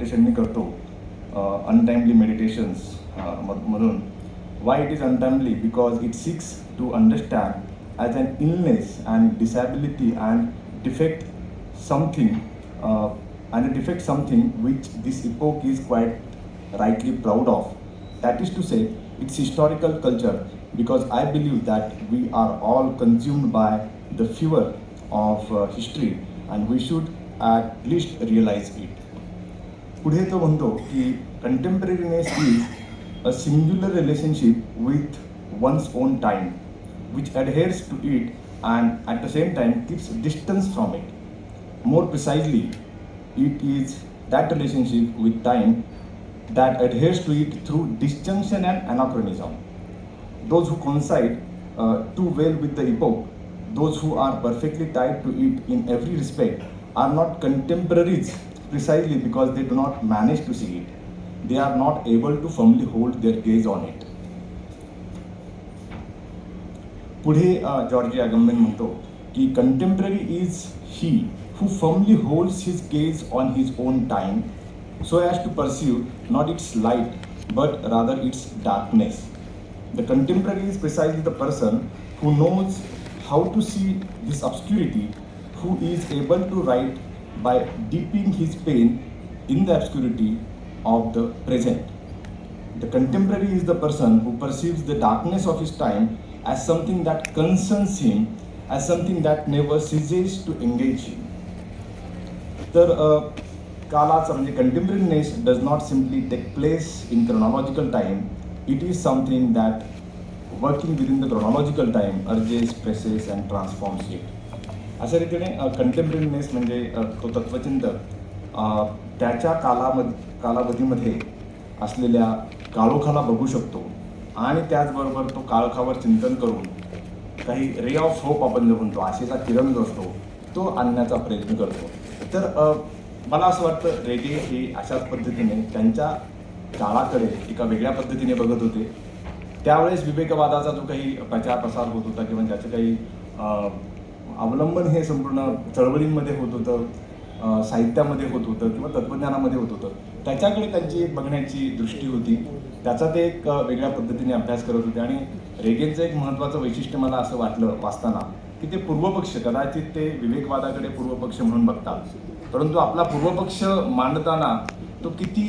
Quotation मी करतो untimely meditations मधून why it is untimely because it seeks to understand as an illness and disability and defect something and defect something which this epoch is quite rightly proud of. That is to say, its historical culture, because I believe that we are all consumed by the fever of uh, history and we should at least realize it. पुढे तो म्हणतो की contemporariness is a singular relationship with one's own time which adheres to it and at the same time keeps distance from it more precisely it is that relationship with time that adheres to it through disjunction and anachronism those who coincide uh, too well with the epoch those who are perfectly tied to it in every respect are not contemporaries precisely because they do not manage to see it they are not able to firmly hold their gaze on it पुढे अ, Georgy अगंबेन म्हणतो की contemporary is he who firmly holds his gaze on his own time so as to perceive not its light but rather its darkness the contemporary is precisely the person who knows how to see this obscurity who is able to write by dipping his pen in the obscurity of the present. The contemporary is the person who perceives the darkness of his time as something that concerns him, as something that never ceases to engage him. तर अ, कालाचा म्हणजे contemporariness does not simply take place in chronological time it is something that working within the chronological time urges presses and transforms it अशा रीतीने कंटेम्पररीनेस म्हणजे तो तत्वचिंतक त्याच्या कालामध्ये कालावधीमध्ये असलेल्या काळोखाला बघू शकतो आणि त्याचबरोबर तो काळोखावर चिंतन करून काही रे ऑफ होप आपण जो म्हणतो आशेचा किरण जो असतो तो आणण्याचा प्रयत्न करतो. तर मला असं वाटतं रेगे हे अशाच पद्धतीने त्यांच्या काळाकडे एका वेगळ्या पद्धतीने बघत होते. त्यावेळेस विवेकवादाचा जो काही प्रचार प्रसार होत होता किंवा ज्याचं काही अवलंबन हे संपूर्ण चळवळींमध्ये होत होतं साहित्यामध्ये होत होतं किंवा तत्त्वज्ञानामध्ये होत होतं. त्याच्याकडे त्यांची एक बघण्याची दृष्टी होती. त्याचा ते एक वेगळ्या पद्धतीने अभ्यास करत होते. आणि रेगेनचं एक महत्त्वाचं वैशिष्ट्य मला असं वाटलं वाचताना की ते पूर्वपक्ष कदाचित ते विवेकवादाकडे पूर्वपक्ष म्हणून बघतात. परंतु आपला पूर्वपक्ष मांडताना तो किती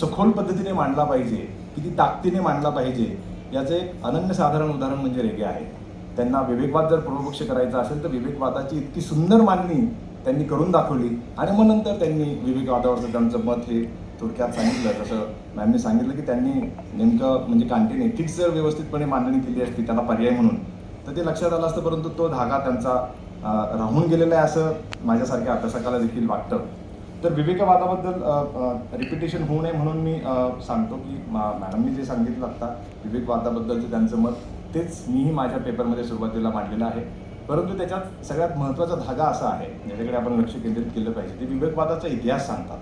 सखोल पद्धतीने मांडला पाहिजे किती ताकदीने मांडला पाहिजे याचं एक अनन्यसाधारण उदाहरण म्हणजे रेगे आहे. त्यांना विवेकवाद जर पूर्वपक्ष करायचा असेल तर विवेकवादाची इतकी सुंदर मांडणी त्यांनी करून दाखवली. आणि मग नंतर त्यांनी विवेकवादावरचं त्यांचं मत हे थोडक्यात सांगितलं. जसं मॅमने सांगितलं की त्यांनी नेमकं म्हणजे कांटीन एथिक्स जर व्यवस्थितपणे मांडणी केली असती त्याला पर्याय म्हणून तर ते लक्षात आलं असतं परंतु तो धागा त्यांचा राहून गेलेला आहे असं माझ्यासारख्या अभ्यासकाला देखील वाटतं. तर विवेकवादाबद्दल रिपिटेशन होऊ नये म्हणून मी सांगतो की मा- मॅडमनी जे सांगितलं आत्ता विवेकवादाबद्दलचं त्यांचं मत तेच मीही माझ्या पेपरमध्ये सुरुवातीला मांडलेलं आहे. परंतु त्याच्यात सगळ्यात महत्त्वाचा धागा असा आहे ज्याच्याकडे आपण लक्ष केंद्रित केलं पाहिजे ते विवेकवादाचा इतिहास सांगतात.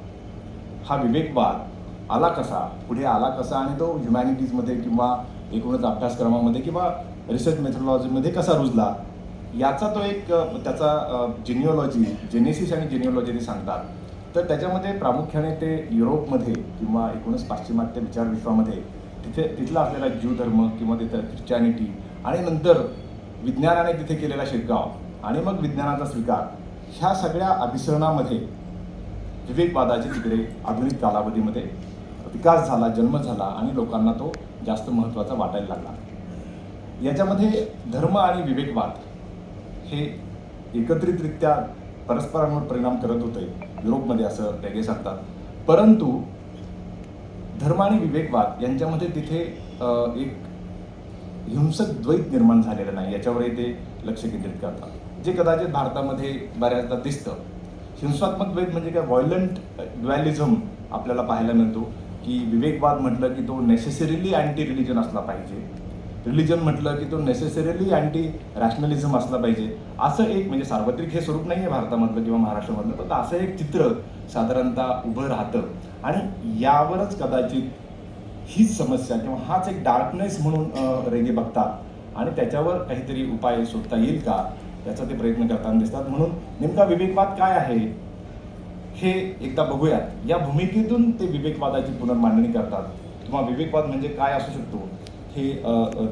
हा विवेकवाद आला कसा पुढे आला कसा आणि तो ह्युमॅनिटीजमध्ये किंवा एकूणच अभ्यासक्रमामध्ये किंवा रिसर्च मेथडॉलॉजीमध्ये कसा रुजला याचा तो एक त्याचा जेनिओलॉजी जेनेसिस आणि जेनिओलॉजी ते सांगतात. तर त्याच्यामध्ये प्रामुख्याने ते युरोपमध्ये किंवा एकूणच पाश्चिमात्य विचारविश्वामध्ये तिथे तिथला असलेला जीवधर्म धर्म किंवा तिथं ख्रिश्चॅनिटी आणि नंतर विज्ञानाने तिथे केलेला शिरकाव आणि मग विज्ञानाचा स्वीकार ह्या सगळ्या अभिसरणामध्ये विवेकवादाचे तिकडे आधुनिक कालावधीमध्ये विकास झाला जन्म झाला आणि लोकांना तो जास्त महत्त्वाचा वाटायला लागला. याच्यामध्ये धर्म आणि विवेकवाद हे एकत्रितरित्या परस्परांवर परिणाम करत होते. युरोपमध्ये असं वेगळे सांगतात. परंतु धर्म आणि विवेकवाद यांच्यामध्ये तिथे एक हिंसक द्वैत निर्माण झालेलं नाही याच्यावरही ते लक्ष केंद्रित करतात. जे कदाचित भारतामध्ये बऱ्याचदा दिसतं. हिंसात्मक द्वैत म्हणजे काय? व्हायलंट ड्युॲलिझम आपल्याला पाहायला मिळतो की विवेकवाद म्हटलं की तो नेसेसरीली अँटी रिलिजन असला पाहिजे. रिलिजन म्हटलं की तो नेसेसरीली अँटी रॅशनलिझम असला पाहिजे. असं एक म्हणजे सार्वत्रिक हे स्वरूप नाही आहे भारतामधलं किंवा महाराष्ट्रामधलं पण असं एक चित्र साधारणतः उभं राहतं. आणि यावरच कदाचित हीच समस्या किंवा हाच एक डार्कनेस म्हणून रेगे बघतात. आणि त्याच्यावर काहीतरी उपाय शोधता येईल का? याचा ते प्रयत्न करताना दिसतात. म्हणून नेमका विवेकवाद काय आहे? हे एकदा बघूयात. या भूमिकेतून ते विवेकवादाची पुनर्मांडणी करतात. किंवा विवेकवाद म्हणजे काय असू शकतो? हे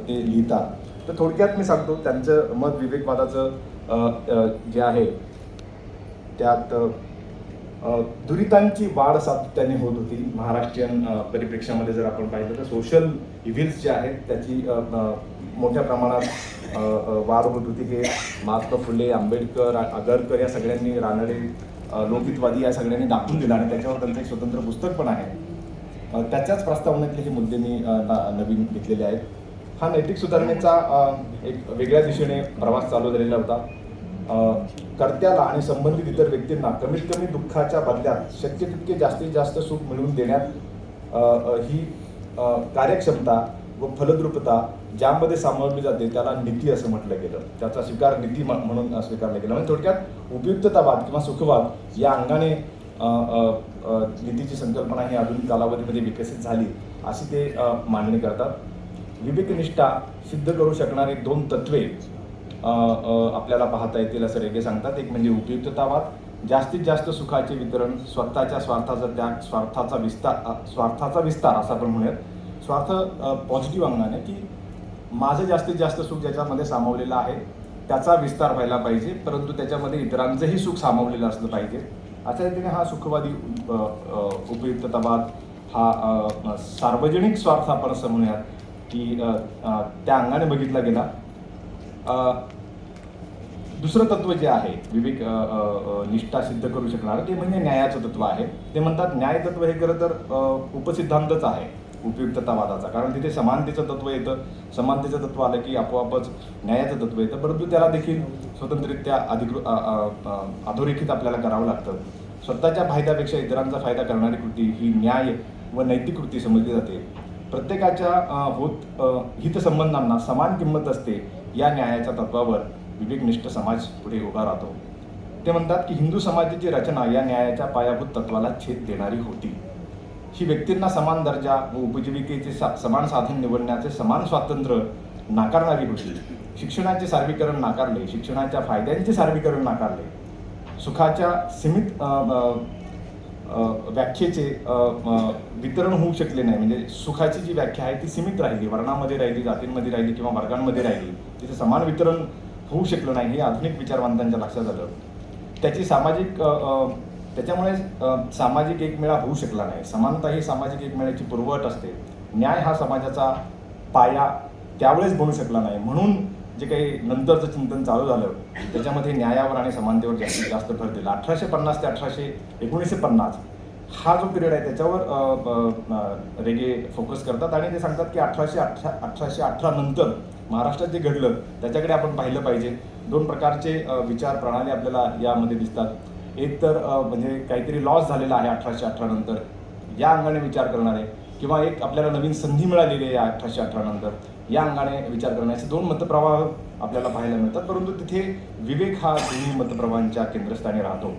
ते लिहितात. तर थोडक्यात मी सांगतो त्यांचं मत विवेकवादाचं जे आहे त्यात दुरितांची वाढ सातत्याने होत होती. महाराष्ट्रीयन परिप्रेक्षामध्ये परिप्रेक्ष्यामध्ये जर आपण पाहिलं तर सोशल इव्हिल्स जे आहेत त्याची मोठ्या प्रमाणात वाढ होत होती. हे महात्मा फुले आंबेडकर आगरकर या सगळ्यांनी रानडे लोकहितवादी या सगळ्यांनी दाखवून दिलं आणि त्याच्यावर त्यांचं एक स्वतंत्र पुस्तक पण आहे. त्याच्याच प्रस्तावनेतले हे मुद्दे मी ना- नवीन घेतलेले आहेत. हा नैतिक सुधारणेचा एक वेगळ्या दिशेने प्रवास चालू झालेला होता. कर्त्याला आणि संबंधित इतर व्यक्तींना कमीत कमी दुःखाच्या बदल्यात शक्य तितके जास्तीत जास्त सुख मिळवून देण्यात ही कार्यक्षमता व फलद्रुपता ज्यामध्ये सामावली जाते त्याला नीती असं म्हटलं गेलं. त्याचा स्वीकार नीती म्हणून स्वीकारला गेला. म्हणजे थोडक्यात उपयुक्ततावाद किंवा सुखवाद या अंगाने नीतीची संकल्पना ही आधुनिक कालावधीमध्ये विकसित झाली अशी ते मांडणी करतात. विवेकनिष्ठा सिद्ध करू शकणारी दोन तत्वे आपल्याला पाहता येतील असं रेगे सांगतात. एक म्हणजे उपयुक्ततावाद जास्तीत जास्त सुखाचे वितरण स्वतःच्या स्वार्थाचा त्याग स्वार्थाचा विस्तार स्वार्थाचा विस्तार असं आपण म्हणूयात. स्वार्थ पॉझिटिव्ह अंगाने की माझं जास्तीत जास्त सुख ज्याच्यामध्ये सामावलेलं आहे त्याचा विस्तार व्हायला पाहिजे परंतु त्याच्यामध्ये इतरांचंही सुख सामावलेलं असलं पाहिजे. अशा रीतीने हा सुखवादी उपयुक्ततावाद हा सार्वजनिक स्वार्थ आपण असं म्हणूयात की त्या अंगाने बघितला गेला. दुसरं तत्व जे आहे विवेक निष्ठा सिद्ध करू शकणार ते म्हणजे न्यायाचं तत्व आहे. ते म्हणतात न्याय तत्व हे खरं तर उपसिद्धांतच आहे उपयुक्ततावादाचा. कारण तिथे समानतेचं तत्व येतं. समानतेचं तत्व आलं की आपोआपच न्यायाचं तत्व येतं. परंतु त्याला देखील स्वतंत्ररित्या अधिकृत अधोरेखित आपल्याला करावं लागतं. स्वतःच्या फायद्यापेक्षा इतरांचा फायदा करणारी कृती ही न्याय व नैतिक कृती समजली जाते. प्रत्येकाच्या होत हितसंबंधांना समान किंमत असते. या न्यायाच्या तत्वावर विवेकनिष्ठ समाज पुढे उभा राहतो. ते म्हणतात की हिंदू समाजाची रचना या न्यायाच्या पायाभूत तत्वाला छेद देणारी होती. ही व्यक्तींना समान दर्जा व उपजीविकेचे सा समान साधन निवडण्याचे समान स्वातंत्र्य नाकारणारी होती. शिक्षणाचे सार्वीकरण नाकारले शिक्षणाच्या फायद्यांचे सार्वीकरण नाकारले. सुखाच्या सीमित व्याख्येचे वितरण होऊ शकले नाही. म्हणजे सुखाची जी व्याख्या आहे ती सीमित राहिली. वर्णामध्ये राहिली जातींमध्ये राहिली किंवा वर्गांमध्ये राहिली. तिथे समान वितरण होऊ शकलं नाही हे आधुनिक विचारवंतांच्या लक्षात आलं. त्याची सामाजिक त्याच्यामुळे सामाजिक एकमेळा होऊ शकला नाही. समानता ही सामाजिक एकमेळाची पूर्वअट असते. न्याय हा समाजाचा पाया त्यावेळेस बनू शकला नाही. म्हणून जे काही नंतरचं चिंतन चालू झालं त्याच्यामध्ये न्यायावर आणि समानतेवर जास्तीत जास्त भर दिला. अठराशे पन्नास ते अठराशे एकोणीसशे पन्नास हा जो पिरियड आहे त्याच्यावर रेगे फोकस करतात आणि ते सांगतात की अठराशे अठरा अठराशे अठरा नंतर महाराष्ट्रात जे घडलं त्याच्याकडे आपण पाहिलं पाहिजे. दोन प्रकारचे विचार प्रणाली आपल्याला यामध्ये दिसतात. एक तर म्हणजे काहीतरी लॉस झालेला आहे अठराशे अठरा नंतर. या अंगाने विचार करणारे किंवा एक आपल्याला नवीन संधी मिळालेली आहे अठराशे अठरा नंतर. या अंगाने विचार करण्याचे दोन मतप्रवाह आपल्याला पाहायला मिळतात. परंतु तिथे विवेक हा दोन्ही मतप्रवाहांच्या केंद्रस्थानी राहतो.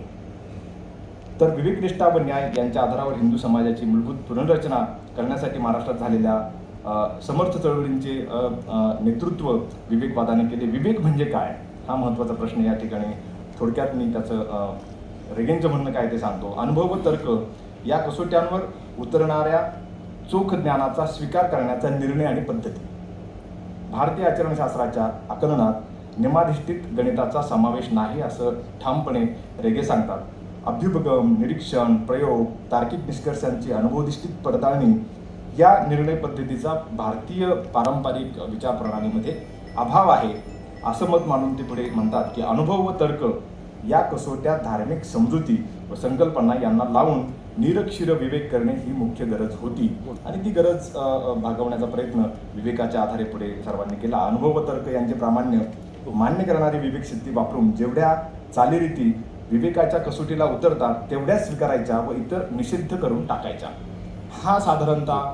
तर विवेकनिष्ठा व न्याय यांच्या आधारावर हिंदू समाजाची मूलभूत पुनर्रचना करण्यासाठी महाराष्ट्रात झालेल्या समर्थ चळवळींचे नेतृत्व विवेकवादाने केले. विवेक म्हणजे काय? हा महत्त्वाचा प्रश्न या ठिकाणी थोडक्यात मी त्याचं रेगेंचं म्हणणं काय ते सांगतो. अनुभव व तर्क या कसोट्यांवर उतरणाऱ्या चोख ज्ञानाचा स्वीकार करण्याचा निर्णय आणि पद्धती. भारतीय आचरणशास्त्राच्या आकलनात निमाधिष्ठित गणिताचा समावेश नाही असं ठामपणे रेगे सांगतात. अभ्युपगम निरीक्षण प्रयोग तार्किक निष्कर्षांची अनुभवधिष्ठित पडताळणी या निर्णय पद्धतीचा भारतीय पारंपरिक विचार प्रणालीमध्ये अभाव आहे. असं मत मानून ते पुढे म्हणतात की अनुभव व तर्क या कसोट्या धार्मिक समजुती व संकल्पना यांना लावून निरक्षीर विवेक करणे ही मुख्य गरज होती. आणि ती गरज भागवण्याचा प्रयत्न विवेकाच्या आधारे पुढे सर्वांनी केला. अनुभव तर्क यांचे प्रामाण्य मान्य करणारी विवेक सिद्धी वापरून जेवढ्या चालीरीती विवेकाच्या कसोटीला उतरतात तेवढ्याच स्वीकारायच्या व इतर निषिद्ध करून टाकायच्या. हा साधारणतः